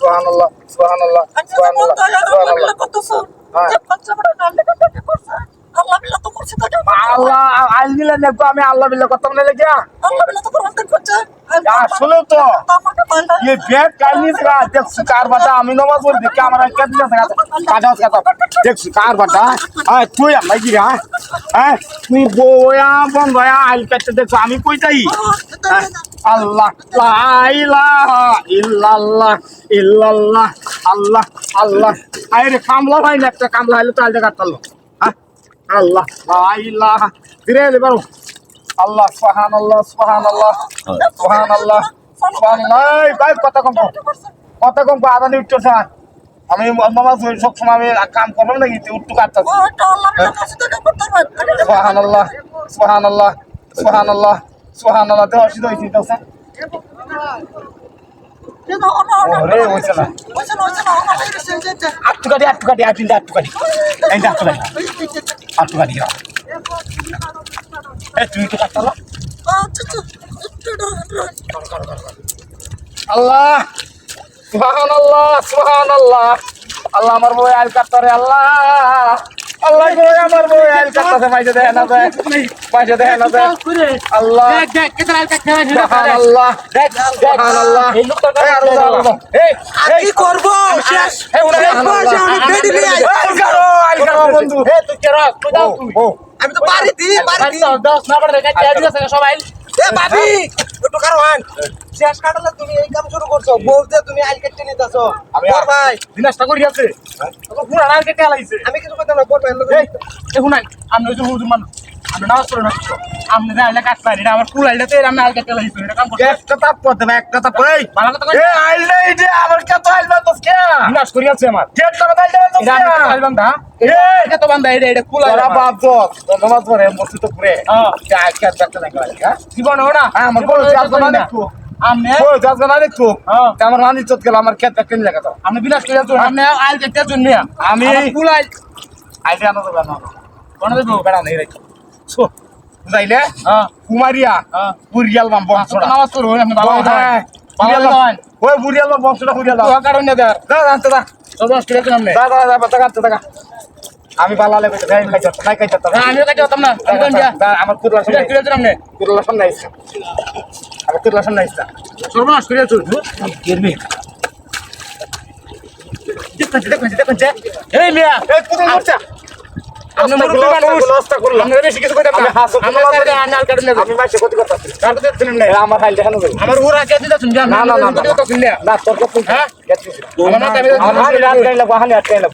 সুবহানাল্লাহ সুবহানাল্লাহ সুবহানাল্লাহ আল্লাহ আইল দিলে দেখো আমি আল্লাহ বিল্লাহ কথা বলে লেগে আসলে তো ये बैग काढली का देख सुकार बाटा आम्ही नमाज वर देखा आम्हाला कधी जात काढा काढा देख सुकार बाटा हाय तू या माहिती का हाय তুই বয়া বন্ধয়া আইল কাটতে দেখো আমি কই যাই আল্লাহ ইল্লাল্লাহ ইল্লাল্লাহ আল্লাহ আল্লাহ। আয় রে কামলা ভাই না একটা কামলা হইল তো আলটা কাটলো হ্যাঁ আল্লাহ লা ইলাহা। ধীরে ধীরে বারো। আল্লাহ সুবহানাল্লাহ সুবহানাল্লাহ সুবহানাল্লাহ সুবহানাল্লাহ। এই ভাই কত কম কত কম আদানি উঠছো স্যার আমি মামা সব সময় আমি কাম করব নাকি উঠটু কাটতাম সুবহানাল্লাহ সুবহানাল্লাহ। সুবহানাল্লাহ সুবহানাল্লাহ দেওয়া অসুবিধা হয়েছে তো স্যার ওরে হয়েছে না। আটটু কাটি আটটু কাটি আটটু আটটু কাটি এই আটটু কাটি আটটু কাটি এই তুমি তো কাটতালো আল্লাহ, সুবহানাল্লাহ সুবহানাল্লাহ। আল্লাহ আমার বই আল কাটতারে আল্লাহ। আল্লাহ গো আমার বই আল কাটতাছে মাইজে দেয় না দেয়? মাইজে দেয় না দেয়? আল্লাহ। সুবহানাল্লাহ। সুবহানাল্লাহ। এই লোকটা এই এই কি করব? শেষ। এই দেখব যে আমি বেডি নিয়ে আই। আল কাটো আল কাটো বন্ধু। ও ও। আমি তো বাড়ি দিই বাড়ি দিই। সবাই। এ ভাবি একটু কারও আন। শেষ কাটালে তুমি এই কাম শুরু করছ। বলতে তুমি আইল কেটে নিতেছো। আমি ভাই। দিনাজটা করি আছে আমি কিছু কথা না দেখুন নাই আমি ওই যে হুজুর মানুষ আমি নামাজ পড়ে না। আপনি যে আইলে কাটলেন এটা আমার আইলে তো আমি আইলে কাটতে এটা কাম করতে একটা তাপ করতে হবে একটা তাপ এই ভালো কথা কই এ আইলে এই যে আমার তো কে বিনাশ করি আছে আমার। কে তো আইলে তো এটা আমি তো আইবান দা এ এটা তো বান্দা এটা এটা কুলা তোরা বাপ জত নামাজ পড়ে মসজিদ পড়ে। হ্যাঁ। কে কে দেখতে লাগে জীবন ওটা আমার না। হ্যাঁ। তা আমার রানী চত গেল আমার খেত কেন লাগে তো আমনে বিলাস করে তো আমনে আইল কেটে জন্য আমি- আমি কুলাই আইলে। আনো তো না কোন দেবো বেড়া নেই রে। সো বুঝাইলে? কুমারিয়া বুড়িয়াল মাম বংশ নামাজ করো আপনি ভালো কথা ভালো কথা ওই বুড়িয়াল মাম বংশটা বুড়িয়াল তো কারণ না দার দা দা দা তো দশ করে তো আমনে দা দা দা দা দা দা আমি বালালে কইতে গাই খাইতে নাই খাইতে তো হতাম না। আমি কোন দিয়া? আমার কুরলা সামনে করে তো আমনে কুরলা সামনে আইছে আমার কুরলা সামনে আইছে সর্বনাশ করে দেখুন দেখুন এই মিয়া এই কুরলা করছে আপনি মুরব্বি মানুষ। লস্তা করলাম। আপনি বেশি কিছু কইতাম আমি না। আমরা সাইডে আনাল কাটুন না আমি মাসে কত কার তো দিন না আমার হাইল দেখানো যাবে আমার উরা কে দিতা শুন না না না তো কিনলে না তোর কত হ্যাঁ? আমার মাথায় আমি- আমার রাত গাইলা বাহানে আটকাইলা